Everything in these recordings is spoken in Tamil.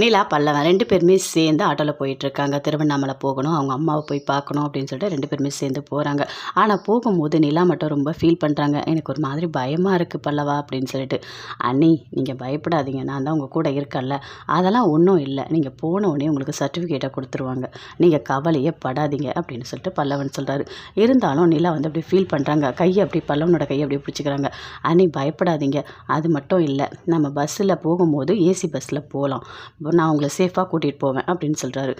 நிலா பல்லவன் ரெண்டு பேருமே சேர்ந்து ஆட்டோவில் போயிட்டுருக்காங்க. திருவண்ணாமலை போகணும் அவங்க அம்மாவை போய் பார்க்கணும் அப்படின்னு சொல்லிட்டு ரெண்டு பேருமே சேர்ந்து போகிறாங்க ஆனால் போகும்போது நிலா மட்டும் ரொம்ப ஃபீல் பண்ணுறாங்க எனக்கு ஒரு மாதிரி பயமாக இருக்குது பல்லவா அப்படின்னு சொல்லிட்டு. அண்ணி நீங்கள் பயப்படாதீங்க. நான் தான் உங்கள் கூட இருக்கல அதெல்லாம் ஒன்றும் இல்லை. நீங்கள் போன உடனே உங்களுக்கு சர்டிஃபிகேட்டை கொடுத்துருவாங்க. நீங்கள் கவலையே படாதீங்க அப்படின்னு சொல்லிட்டு பல்லவன் சொல்கிறாரு இருந்தாலும் நிலா வந்து அப்படி ஃபீல் பண்ணுறாங்க கையை அப்படி பல்லவனோட கையை அப்படி பிடிச்சிக்கிறாங்க. அண்ணி பயப்படாதீங்க. அது மட்டும் இல்லை. நம்ம பஸ்ஸில் போகும்போது ஏசி பஸ்ஸில் போகலாம் நான் உங்களை சேஃபாக கூட்டிகிட்டு போவேன் அப்படின்னு சொல்கிறாரு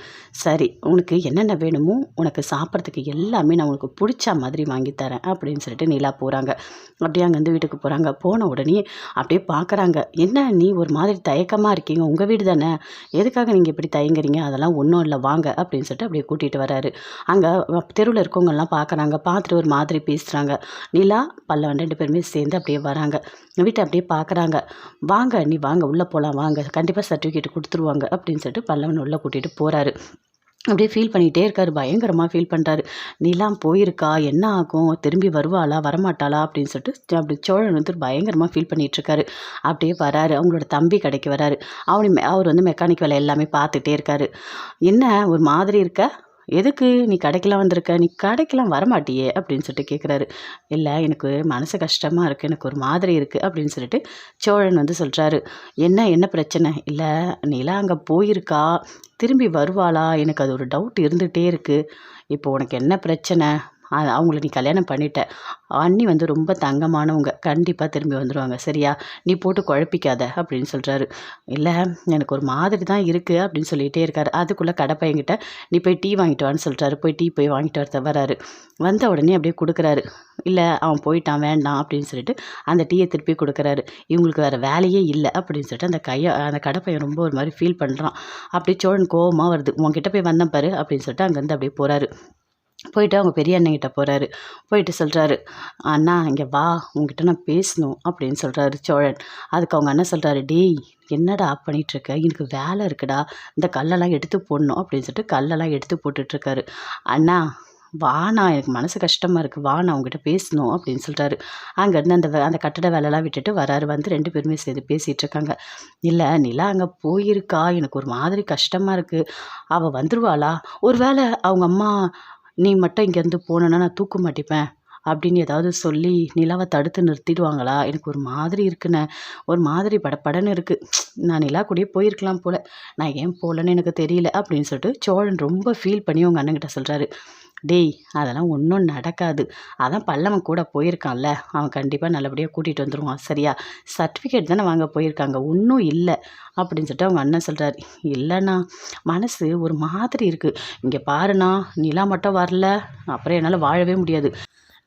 சரி உனக்கு என்னென்ன வேணுமோ உனக்கு சாப்பிட்றதுக்கு எல்லாமே நான் உனக்கு பிடிச்ச மாதிரி வாங்கித்தரேன் அப்படின்னு சொல்லிட்டு நிலா போகிறாங்க அப்படியே அங்கேருந்து வீட்டுக்கு போகிறாங்க போன உடனே அப்படியே பார்க்குறாங்க என்ன நீ ஒரு மாதிரி தயக்கமாக இருக்கீங்க? உங்கள் வீடு தானே. எதுக்காக நீங்கள் இப்படி தயங்குறீங்க? அதெல்லாம் ஒன்றும் இல்லை. வாங்க அப்படின்னு சொல்லிட்டு அப்படியே கூட்டிகிட்டு வராரு. அங்கே தெருவில் இருக்கவங்கெல்லாம் பார்க்குறாங்க பார்த்துட்டு ஒரு மாதிரி பேசுகிறாங்க நிலா பல்லவன் ரெண்டு பேருமே சேர்ந்து அப்படியே வராங்க. வீட்டை அப்படியே பார்க்குறாங்க வாங்க நீ வாங்க. உள்ளே போகலாம் வாங்க. கண்டிப்பாக சர்டிஃபிகேட் கொடுத்துருவாங்க அப்படின்னு சொல்லிட்டு பல்லவன் உள்ளே கூட்டிகிட்டு போகிறாரு அப்படியே ஃபீல் பண்ணிகிட்டே இருக்காரு. பயங்கரமாக ஃபீல் பண்ணுறாரு நீலாம் போயிருக்கா? என்ன ஆகும்? திரும்பி வருவாளா? வரமாட்டாளா? அப்படின்னு சொல்லிட்டு அப்படி சோழன் வந்து பயங்கரமாக ஃபீல் பண்ணிகிட்ருக்காரு அப்படியே வராரு. அவங்களோட தம்பி கடைக்கு வராரு. அவனு அவர் வந்து மெக்கானிக் வேலை எல்லாமே பார்த்துட்டே இருக்காரு. என்ன? ஒரு மாதிரி இருக்க? எதுக்கு? நீ கடைக்கெலாம் வந்திருக்க? நீ கடைக்கெலாம் வரமாட்டியே? அப்படின்னு சொல்லிட்டு கேட்குறாரு இல்லை எனக்கு மனசு கஷ்டமாக இருக்குது எனக்கு ஒரு மாதிரி இருக்குது அப்படின்னு சொல்லிட்டு சோழன் வந்து சொல்கிறாரு என்ன என்ன பிரச்சனை? இல்லை நிலா அங்கே போயிருக்கா. திரும்பி வருவாளா? எனக்கு அது ஒரு டவுட் இருந்துகிட்டே இருக்குது இப்போ உனக்கு என்ன பிரச்சனை? அவங்கள நீ கல்யாணம் பண்ணிட்ட. அண்ணி வந்து ரொம்ப தங்கமானவங்க. கண்டிப்பாக திரும்பி வந்துடுவாங்க சரியா? நீ போட்டு குழப்பிக்காத அப்படின்னு சொல்கிறாரு இல்லை எனக்கு ஒரு மாதிரி தான் இருக்குது அப்படின்னு சொல்லிகிட்டே இருக்காரு. அதுக்குள்ளே கடை நீ போய் டீ வாங்கிட்டு வான்னு சொல்கிறாரு போய் டீ போய் வாங்கிட்டு வரத்த வராரு. வந்த உடனே அப்படியே கொடுக்குறாரு. இல்லை அவன் போயிட்டான். வேண்டாம் அப்படின்னு சொல்லிட்டு அந்த டீயை திருப்பி கொடுக்குறாரு. இவங்களுக்கு வேறு வேலையே இல்லை அப்படின்னு சொல்லிட்டு அந்த கையை அந்த கடை பையன் ரொம்ப ஒரு மாதிரி ஃபீல் பண்ணுறான் அப்படியே சோழன் கோவமாக வருது. உங்ககிட்ட போய் வந்தேன் பாரு அப்படின்னு சொல்லிட்டு அங்கேருந்து அப்படியே போகிறாரு போயிட்டு அவங்க பெரிய அண்ணங்கிட்ட போகிறாரு போயிட்டு சொல்கிறாரு அண்ணா இங்கே வா உங்ககிட்ட நான் பேசணும் அப்படின்னு சொல்கிறாரு சோழன். அதுக்கு அவங்க அண்ணன் சொல்கிறாரு டேய் என்னடா பண்ணிகிட்ருக்க எனக்கு வேலை இருக்குடா. இந்த கல்லெல்லாம் எடுத்து போடணும் அப்படின்னு சொல்லிட்டு கல்லெல்லாம் எடுத்து போட்டுட்ருக்காரு அண்ணா வாண்ணா எனக்கு மனசு கஷ்டமாக இருக்குது வா நான் உங்ககிட்ட பேசணும் அப்படின்னு சொல்கிறாரு அங்கேருந்து அந்த அந்த கட்டட வேலைலாம் விட்டுட்டு வராரு. வந்து ரெண்டு பேருமே சேர்ந்து பேசிகிட்டு இருக்காங்க இல்லை நிலா அங்கே போயிருக்கா. எனக்கு ஒரு மாதிரி கஷ்டமாக இருக்குது அவள் வந்துருவாளா? ஒரு வேளை அவங்க அம்மா நீ மட்டும் இங்கேருந்து போனேன்னா நான் தூக்க மாட்டிப்பேன் அப்படின்னு ஏதாவது சொல்லி நிலாவை தடுத்து நிறுத்திடுவாங்களா? எனக்கு ஒரு மாதிரி இருக்குண்ணே. ஒரு மாதிரி படப்படன்னு இருக்குது நான் நிலா கூடயே போயிருக்கலாம் போல். நான் ஏன் போகலன்னு எனக்கு தெரியல அப்படின்னு சொல்லிட்டு சோழன் ரொம்ப ஃபீல் பண்ணி உங்கள் அண்ணன்கிட்ட சொல்கிறாரு டேய் அதெல்லாம் ஒன்றும் நடக்காது. அதான் பல்லவன் கூட போயிருக்கான்ல. அவன் கண்டிப்பாக நல்லபடியாக கூட்டிகிட்டு வந்துடுவான் சரியா? சர்டிஃபிகேட் தானே வாங்க போயிருக்காங்க. ஒன்றும் இல்லை. அப்படின்னு சொல்லிட்டு அவங்க அண்ணன் சொல்கிறார் இல்லைண்ணா மனசு ஒரு மாதிரி இருக்குது இங்கே பாருண்ணா நிலா மட்டும் வரல. அப்புறம் என்னால் வாழவே முடியாது.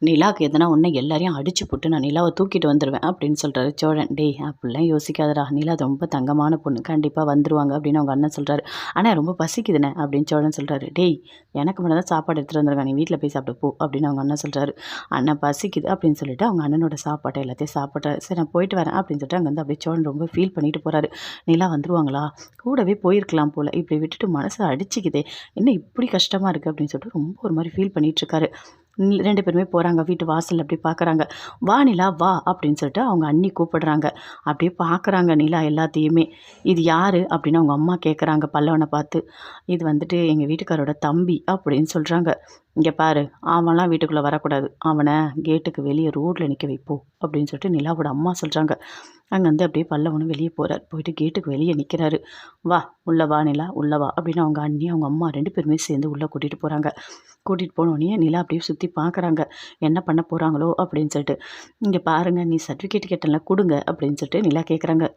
நிலாவுக்கு எதனா ஒன்று எல்லாரையும் அடிச்சு போட்டு நான் நிலாவை தூக்கிட்டு வந்துடுவேன் அப்படின்னு சொல்கிறாரு சோழன் டேய் அப்படிலாம் யோசிக்காதடா. நிலா ரொம்ப தங்கமான பொண்ணு. கண்டிப்பாக வந்துருவாங்க அப்படின்னு அவங்க அண்ணன் சொல்கிறாரு ஆனால் ரொம்ப பசிக்குதுண்ணே அப்படின்னு சோழன் சொல்கிறாரு டேய் எனக்கு மட்டும் தான் சாப்பாடு எடுத்துகிட்டு வந்துருக்கான். நீ வீட்டில் போய் சாப்பிட்டு போ அப்படின்னு அவங்க அண்ணன் சொல்கிறாரு அண்ணன் பசிக்குது அப்படின்னு சொல்லிட்டு அவங்க அண்ணனோட சாப்பாட்டை எல்லாத்தையும் சாப்பிட்றாரு. சரி நான் போயிட்டு வரேன் அப்படின்னு சொல்லிட்டு அங்கே வந்து அப்படியே சோழன் ரொம்ப ஃபீல் பண்ணிட்டு போகிறாரு நிலா வந்துருவாங்களா? கூடவே போயிருக்கலாம் போல். இப்படி விட்டுட்டு மனசை அடிச்சுக்குதே. என்ன இப்படி கஷ்டமாக இருக்குது அப்படின்னு சொல்லிட்டு ரொம்ப ஒரு மாதிரி ஃபீல் பண்ணிகிட்ருக்காரு ரெண்டு பேருமே போகிறாங்க வீட்டு வாசல் அப்படி பார்க்குறாங்க வா நிலா வா அப்படின்னு சொல்லிட்டு அவங்க அண்ணி கூப்பிடுறாங்க. அப்படியே பார்க்குறாங்க நிலா எல்லாத்தையுமே. இது யார்? அப்படின்னு அவங்க அம்மா கேட்குறாங்க பல்லவனை பார்த்து. இது வந்துட்டு எங்கள் வீட்டுக்காரோட தம்பி அப்படின்னு சொல்கிறாங்க இங்கே பாரு அவன்லாம் வீட்டுக்குள்ளே வரக்கூடாது. அவனை கேட்டுக்கு வெளியே ரோட்டில் நிற்க வைப்போம் அப்படின்னு சொல்லிட்டு நிலாவோட அம்மா சொல்கிறாங்க அங்கேருந்து அப்படியே பல்லவனும் வெளியே போகிறார் போயிட்டு கேட்டுக்கு வெளியே நிற்கிறாரு வா உள்ளே வா நிலா உள்ளே வா அப்படின்னு அவங்க அண்ணி அவங்க அம்மா ரெண்டு பேருமே சேர்ந்து உள்ளே கூட்டிகிட்டு போகிறாங்க கூட்டிகிட்டு போனோடனே நிலா அப்படியே சுற்றி பார்க்குறாங்க என்ன பண்ண போகிறாங்களோ அப்படின்னு சொல்லிட்டு இங்கே பாருங்கள் நீ சர்டிஃபிகேட் கேட்டல கொடுங்க அப்படின்னு சொல்லிட்டு நிலா கேட்குறாங்க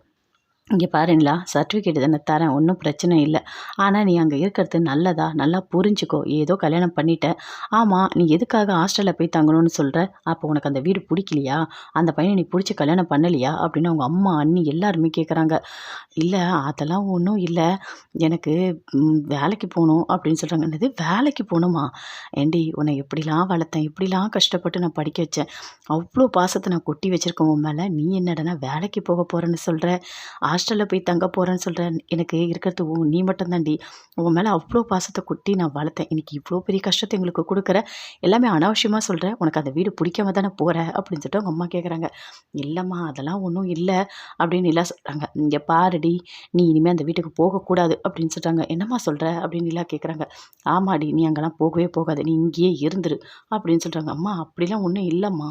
இங்கே பாருங்களா சர்டிஃபிகேட் தானே தரேன் ஒன்றும் பிரச்சனை இல்லை. ஆனால் நீ அங்கே இருக்கிறது நல்லதா? நல்லா புரிஞ்சுக்கோ. ஏதோ கல்யாணம் பண்ணிட்டேன் ஆமாம் நீ எதுக்காக ஹாஸ்டலில் போய் தங்கணும்னு சொல்கிற அப்போ உனக்கு அந்த வீடு பிடிக்கலையா? அந்த பையனை நீ பிடிச்சி கல்யாணம் பண்ணலையா? அப்படின்னு அவங்க அம்மா அண்ணி எல்லாருமே கேட்குறாங்க இல்லை அதெல்லாம் ஒன்றும் இல்லை. எனக்கு வேலைக்கு போகணும் அப்படின்னு சொல்கிறாங்க என்னது வேலைக்கு போகணுமா ஏண்டி உன்னை எப்படிலாம் வளர்த்தேன் எப்படிலாம் கஷ்டப்பட்டு நான் படிக்க வச்சேன். அவ்வளோ பாசத்தை நான் கொட்டி வச்சுருக்கோம் மேலே. நீ என்னடனா வேலைக்கு போக போகிறேன்னு சொல்கிற ஹாஸ்டலில் போய் தங்க போகிறேன்னு சொல்கிறேன் எனக்கு இருக்கிறது உன் நீ மட்டும்தான்டி. உன் மேலே அவ்வளோ பாசத்தை கொட்டி நான் வளர்த்தேன். எனக்கு இவ்வளோ பெரிய கஷ்டத்தை எங்களுக்கு கொடுக்குற. எல்லாமே அனாவசியமாக சொல்கிறேன் உனக்கு அந்த வீடு பிடிக்காம தானே போகிற அப்படின்னு சொல்லிட்டு அவங்க அம்மா கேட்குறாங்க இல்லைம்மா அதெல்லாம் ஒன்றும் இல்லை அப்படின்னு எல்லாம் சொல்கிறாங்க இங்கே பாருடி நீ இனிமேல் அந்த வீட்டுக்கு போகக்கூடாது அப்படின்னு சொல்கிறாங்க என்னம்மா சொல்கிற அப்படின்னு எல்லாம் கேட்குறாங்க ஆமாடி நீ அங்கெல்லாம் போகவே போகாது. நீ இங்கேயே இருந்துரு அப்படின்னு சொல்கிறாங்க அம்மா அப்படிலாம் ஒன்றும் இல்லைம்மா.